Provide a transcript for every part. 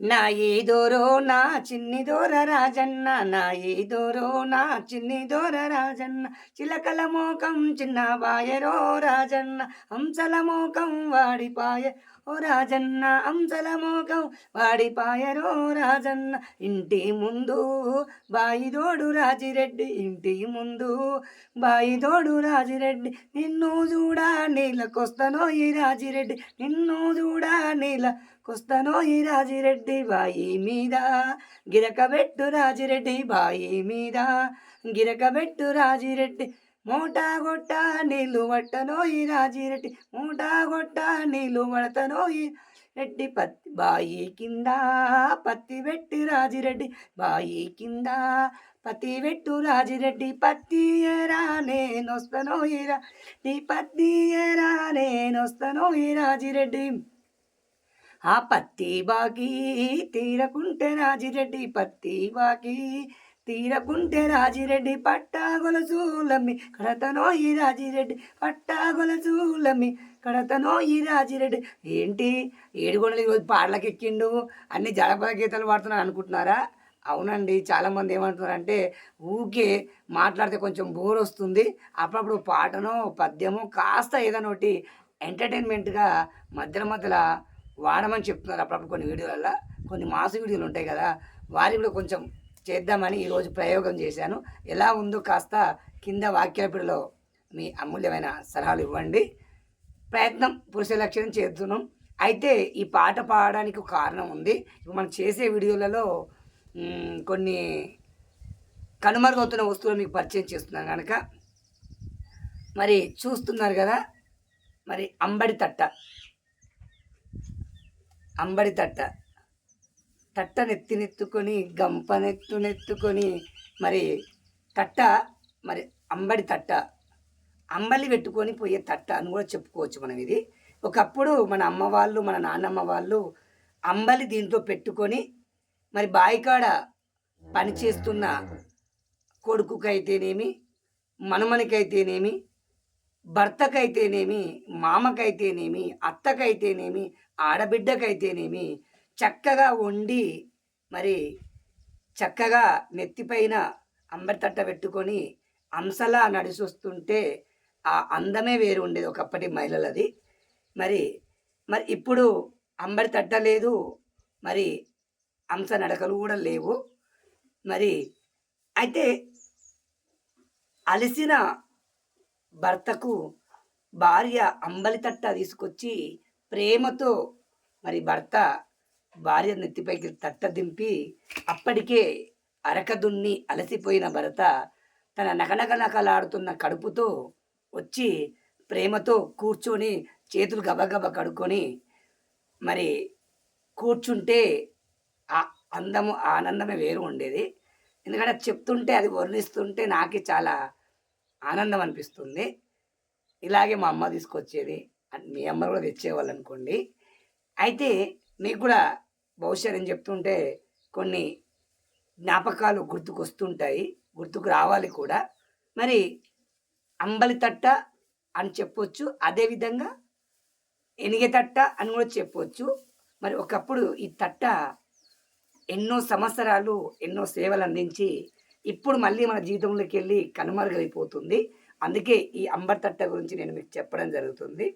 నా ఏదోరో నా చిన్ని దోర రాజన్న నా ఏదోరో నా చిన్ని దోర రాజన్న. చిలకల మోకం చిన్న వాయరో రాజన్న హంసల మోకం వాడిపాయ ఓ రాజన్న అంశల మోకం వాడిపాయరో రాజన్న ఇంటి ముందు బాయిదోడు రాజిరెడ్డి ఇంటి ముందు బాయిదోడు రాజిరెడ్డి నిన్ను చూడా నీళ్ళకొస్తానో ఈ రాజిరెడ్డి నిన్ను చూడా నీళ్ళ కొస్తానో ఈ రాజిరెడ్డి బాయి మీద గిరకబెట్టు రాజిరెడ్డి బాయి మీద గిరకబెట్టు రాజిరెడ్డి మూటా గొట్ట నీళ్ళు పట్టనో ఈ రాజిరెడ్డి మూటా గొట్ట నీళ్ళు ఈ రెడ్డి. పత్తి బాయి కింద పత్తి పెట్టి రాజిరెడ్డి బాయి కింద పత్తి పెట్టు రాజిరెడ్డి పత్తి ఎరా నేనొస్తానో ఈ రా. నీ పత్తి ఏరా నేనొస్తానో ఈ రాజిరెడ్డి ఆ పత్తి బాకి తీరకుంటే రాజిరెడ్డి పత్తి బాకి తీరకుంటే రాజిరెడ్డి పట్టా గొలసూలమ్మి కడతనో ఈ రాజిరెడ్డి పట్టా గొలసూలమ్మి కడతనో ఈ రాజిరెడ్డి. ఏంటి? ఏడుగొండలు ఈరోజు పాటలకు ఎక్కిండు అన్ని జనపద గీతాలు పాడుతున్నాను అనుకుంటున్నారా? అవునండి. చాలామంది ఏమంటున్నారంటే ఊకే మాట్లాడితే కొంచెం బోర్ వస్తుంది అప్పుడప్పుడు పాటనో పద్యమో కాస్త ఏదైనా ఒకటి ఎంటర్టైన్మెంట్గా మధ్యలో మధ్యలో వాడమని చెప్తున్నారు అప్పుడప్పుడు కొన్ని వీడియోలలో కొన్ని మాస వీడియోలు ఉంటాయి కదా వారి కూడా కొంచెం చేద్దామని ఈరోజు ప్రయోగం చేశాను. ఎలా ఉందో కాస్త కింద వాక్యాపిడిలో మీ అమూల్యమైన సలహాలు ఇవ్వండి. ప్రయత్నం పురుష లక్ష్యం చేస్తున్నాం అయితే ఈ పాట పాడడానికి ఒక కారణం ఉంది. ఇప్పుడు మనం చేసే వీడియోలలో కొన్ని కనుమరుగవుతున్న వస్తువులు మీకు పరిచయం చేస్తున్నాను కనుక మరి చూస్తున్నారు కదా మరి అంబడి తట్ట. అంబడి తట్ట. తట్ట నెత్తినెత్తుకొని గంపనెత్తునెత్తుకొని మరి తట్ట మరి అంబడి తట్ట. అంబలి పెట్టుకొని పోయే తట్ట అని కూడా చెప్పుకోవచ్చు మనం ఇది. ఒకప్పుడు మన అమ్మ వాళ్ళు మన నాన్నమ్మ వాళ్ళు అంబలి దీంట్లో పెట్టుకొని మరి బాయికాడ పని చేస్తున్న కొడుకుకైతేనేమి మనమనికైతేనేమి భర్తకైతేనేమి మామకైతేనేమి అత్తకైతేనేమి ఆడబిడ్డకైతేనేమి చక్కగా వండి మరి చక్కగా నెత్తిపైన అంబరితట్ట పెట్టుకొని అంశలా నడిచొస్తుంటే ఆ అందమే వేరు ఉండేది ఒకప్పటి మహిళలది. మరి మరి ఇప్పుడు అంబరి తట్ట లేదు మరి అంశ నడకలు కూడా లేవు. మరి అయితే అలసిన భర్తకు భార్య అంబలి తట్ట తీసుకొచ్చి ప్రేమతో మరి భర్త భార్య నెత్తిపైకి తట్టదింపి అప్పటికే అరకదున్ని అలసిపోయిన భరత తన నకనకనకలాడుతున్న కడుపుతో వచ్చి ప్రేమతో కూర్చొని చేతులు గబగబ కడుక్కొని మరి కూర్చుంటే ఆ అందము ఆ ఆనందమే వేరు ఉండేది. ఎందుకంటే అది చెప్తుంటే అది వర్ణిస్తుంటే నాకే చాలా ఆనందం అనిపిస్తుంది. ఇలాగే మా అమ్మ తీసుకొచ్చేది. మీ అమ్మ కూడా తెచ్చేవాళ్ళు అనుకోండి. అయితే మీకు కూడా బహుశా నేను చెప్తుంటే కొన్ని జ్ఞాపకాలు గుర్తుకొస్తుంటాయి గుర్తుకు రావాలి కూడా. మరి అంబలి తట్ట అని చెప్పొచ్చు అదేవిధంగా ఎనిగే తట్ట అని కూడా చెప్పొచ్చు. మరి ఒకప్పుడు ఈ తట్ట ఎన్నో సంవత్సరాలు ఎన్నో సేవలు అందించి ఇప్పుడు మళ్ళీ మన జీవితంలోకి వెళ్ళి కనుమరుగైపోతుంది. అందుకే ఈ అంబర్ తట్ట గురించి నేను మీకు చెప్పడం జరుగుతుంది.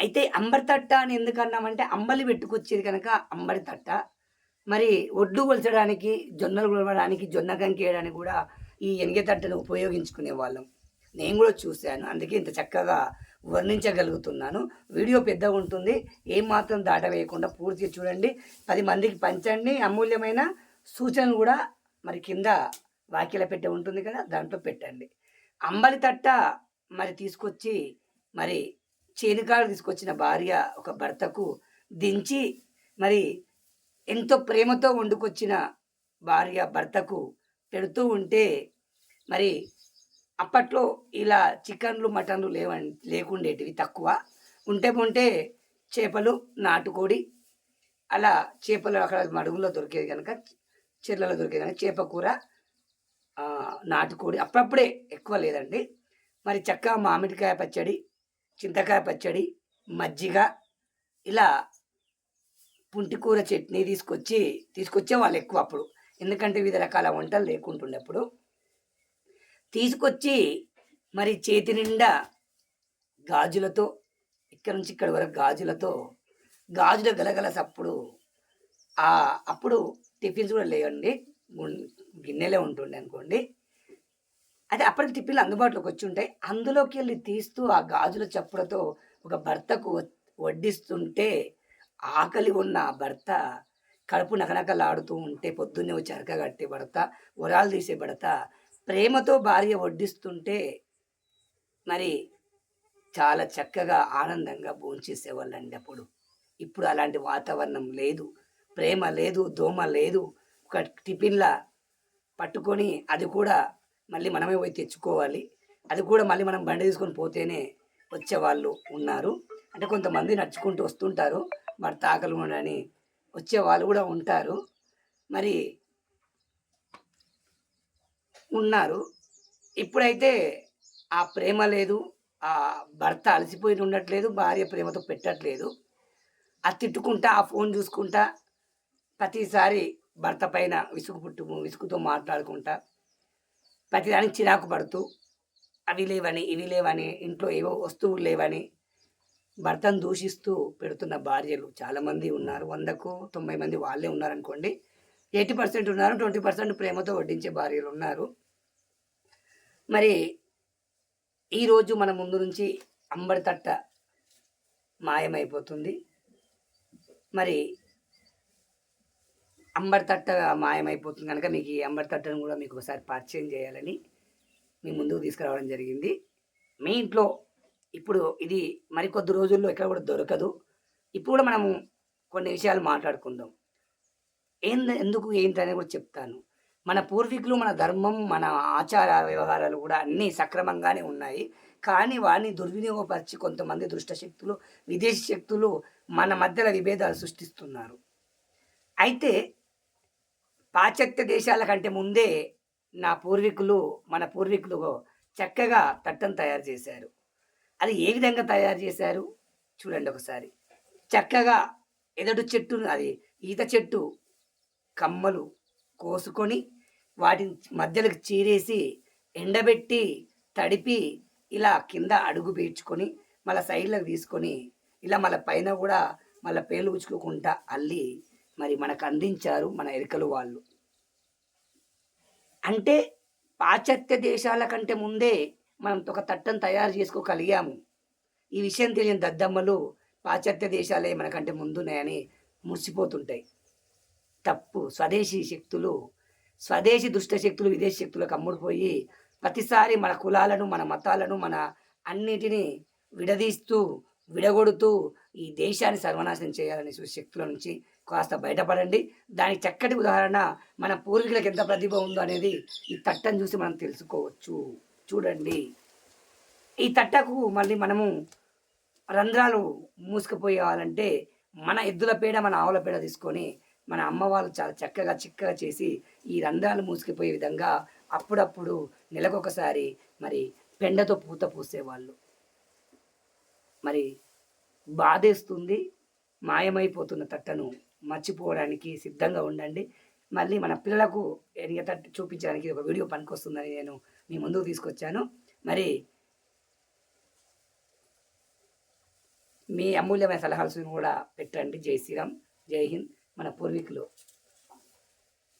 అయితే అంబరితట్ట అని ఎందుకన్నామంటే అంబలి పెట్టుకొచ్చేది కనుక అంబరి తట్ట. మరి ఒడ్డు కొలచడానికి జొన్నలు కొలవడానికి జొన్న కంకి వేయడానికి కూడా ఈ ఎనిగే తట్టను ఉపయోగించుకునే వాళ్ళం. నేను కూడా చూశాను. అందుకే ఇంత చక్కగా వర్ణించగలుగుతున్నాను. వీడియో పెద్దగా ఉంటుంది. ఏం మాత్రం దాట వేయకుండా పూర్తిగా చూడండి. పది మందికి పంచండి. అమూల్యమైన సూచనలు కూడా మరి కింద వాక్యల పెట్టే ఉంటుంది కదా దాంట్లో పెట్టండి. అంబలి తట్ట మరి తీసుకొచ్చి మరి చేనుకాడు తీసుకొచ్చిన భార్య ఒక భర్తకు దించి మరి ఎంతో ప్రేమతో వండుకొచ్చిన భార్య భర్తకు పెడుతూ ఉంటే మరి అప్పట్లో ఇలా చికెన్లు మటన్లు లేవం లేకుండేటివి తక్కువ. ఉంటే ఉంటే చేపలు నాటుకోడి అలా చేపలు అక్కడ మడుగులో దొరికేది కనుక చెర్లలో దొరికేది కనుక చేప కూర నాటుకోడి అప్పుడప్పుడే ఎక్కువ లేదండి. మరి చక్కగా మామిడికాయ పచ్చడి చింతకాయ పచ్చడి మజ్జిగ ఇలా పుంటికూర చట్నీ తీసుకొచ్చి తీసుకొచ్చే వాళ్ళు ఎక్కువ అప్పుడు. ఎందుకంటే వివిధ రకాల వంటలు లేకుంటుండప్పుడు. తీసుకొచ్చి మరి చేతి నిండా గాజులతో ఇక్కడ నుంచి ఇక్కడ వరకు గాజులతో గాజుల గలగల సప్పుడు అప్పుడు టిఫిన్స్ కూడా లేవండి. గున్- గిన్నెలే ఉంటుండే అనుకోండి. అయితే అప్పటికి టిఫిన్లు అందుబాటులోకి వచ్చి ఉంటాయి. అందులోకి వెళ్ళి తీస్తూ ఆ గాజుల చప్పులతో ఒక భర్తకు వడ్డిస్తుంటే ఆకలి ఉన్న భర్త కడుపు నకనకలాడుతూ ఉంటే పొద్దున్నే వచ్చి అరక కట్టే భర్త ఉరాలు తీసే భర్త ప్రేమతో భార్య వడ్డిస్తుంటే మరి చాలా చక్కగా ఆనందంగా భోంచేసేవాళ్ళండి అప్పుడు. ఇప్పుడు అలాంటి వాతావరణం లేదు ప్రేమ లేదు దోమ లేదు ఒక టిఫిన్లా పట్టుకొని అది కూడా మళ్ళీ మనమే పోయి తెచ్చుకోవాలి. అది కూడా మళ్ళీ మనం బండి తీసుకొని పోతేనే వచ్చేవాళ్ళు ఉన్నారు. అంటే కొంతమంది నడుచుకుంటూ వస్తుంటారు. మరి తాకలు ఉండని వచ్చే వాళ్ళు కూడా ఉంటారు. మరి ఉన్నారు. ఇప్పుడైతే ఆ ప్రేమ లేదు. ఆ భర్త అలసిపోయి ఉండట్లేదు. భార్య ప్రేమతో పెట్టట్లేదు. ఆ తిట్టుకుంటా ఆ ఫోన్ చూసుకుంటా ప్రతిసారి భర్త పైన విసుగు పుట్టు విసుగుతో మాట్లాడుకుంటా. ప్రతిదానికి చిరాకు పడుతూ అవి లేవని ఇవి లేవని ఇంట్లో ఏవో వస్తువులు లేవని భర్తను దూషిస్తూ పెడుతున్న భార్యలు చాలామంది ఉన్నారు. వందకు తొంభై మంది వాళ్ళే ఉన్నారనుకోండి ఎయిటీ పర్సెంట్ ఉన్నారు ట్వంటీ పర్సెంట్ ప్రేమతో వడ్డించే భార్యలు ఉన్నారు. మరి ఈరోజు మన ముందు నుంచి అంబడి తట్ట మాయమైపోతుంది. మరి అంబడి తట్ట మాయమైపోతుంది కనుక మీకు ఈ అంబడి తట్టను కూడా మీకు ఒకసారి పరిచయం చేయాలని మీ ముందుకు తీసుకురావడం జరిగింది. మీ ఇంట్లో ఇప్పుడు ఇది మరికొద్ది రోజుల్లో ఎక్కడ కూడా దొరకదు. ఇప్పుడు కూడా మనము కొన్ని విషయాలు మాట్లాడుకుందాం. ఏం ఎందుకు ఏంటి కూడా చెప్తాను. మన పూర్వీకులు మన ధర్మం మన ఆచార వ్యవహారాలు కూడా అన్నీ సక్రమంగానే ఉన్నాయి. కానీ వారిని దుర్వినియోగపరిచి కొంతమంది దుష్ట శక్తులు విదేశీ శక్తులు మన మధ్యలో విభేదాలు సృష్టిస్తున్నారు. అయితే పాశ్చాత్య దేశాల కంటే ముందే నా పూర్వీకులు మన పూర్వీకులు చక్కగా తట్టను తయారు చేశారు. అది ఏ విధంగా తయారు చేశారు? చూడండి ఒకసారి. చక్కగా ఎదడు చెట్టు అది ఈత చెట్టు కమ్మలు కోసుకొని వాటిని మధ్యలోకి చీరేసి ఎండబెట్టి తడిపి ఇలా కింద అడుగు పీల్చుకొని మళ్ళీ సైడ్లకు తీసుకొని ఇలా మళ్ళీ పైన కూడా మళ్ళీ పేలు ఉచుకోకుండా అల్లి మరి మనకు అందించారు మన ఎరికలు వాళ్ళు. అంటే పాశ్చాత్య దేశాల కంటే ముందే మనం ఒక తట్టను తయారు చేసుకోగలిగాము. ఈ విషయం తెలియని దద్దమ్మలు పాశ్చాత్య దేశాలే మనకంటే ముందున్నాయని మురిసిపోతుంటాయి. తప్పు స్వదేశీ శక్తులు స్వదేశీ దుష్ట శక్తులు విదేశీ శక్తులకు అమ్ముడుపోయి ప్రతిసారి మన కులాలను మన మతాలను మన అన్నిటినీ విడదీస్తూ విడగొడుతూ ఈ దేశాన్ని సర్వనాశనం చేయాలనే శక్తుల నుంచి కాస్త బయటపడండి. దానికి చక్కటి ఉదాహరణ మన పూర్వీకులకు ఎంత ప్రతిభ ఉందో అనేది ఈ తట్టను చూసి మనం తెలుసుకోవచ్చు. చూడండి. ఈ తట్టకు మళ్ళీ మనము రంధ్రాలు మూసుకుపోయేవాలంటే మన ఎద్దుల పేడ మన ఆవుల పేడ తీసుకొని మన అమ్మ వాళ్ళు చాలా చక్కగా చిక్కగా చేసి ఈ రంధ్రాలు మూసుకుపోయే విధంగా అప్పుడప్పుడు నెలకొకసారి మరి పెండతో పూత పూసేవాళ్ళు. మరి బాధేస్తుంది మాయమైపోతున్న తట్టను మర్చిపోవడానికి సిద్ధంగా ఉండండి. మళ్ళీ మన పిల్లలకు ఎనిగ తట్టు చూపించడానికి ఒక వీడియో పనికొస్తుందని నేను మీ ముందుకు తీసుకొచ్చాను. మరి మీ అమూల్యమైన సలహాలు కూడా పెట్టండి. జై శ్రీరామ్ జై హింద్. మన పూర్వీకులు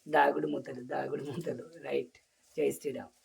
దాగుడు మూతలు దాగుడు మూతలు. రైట్. జై శ్రీరామ్.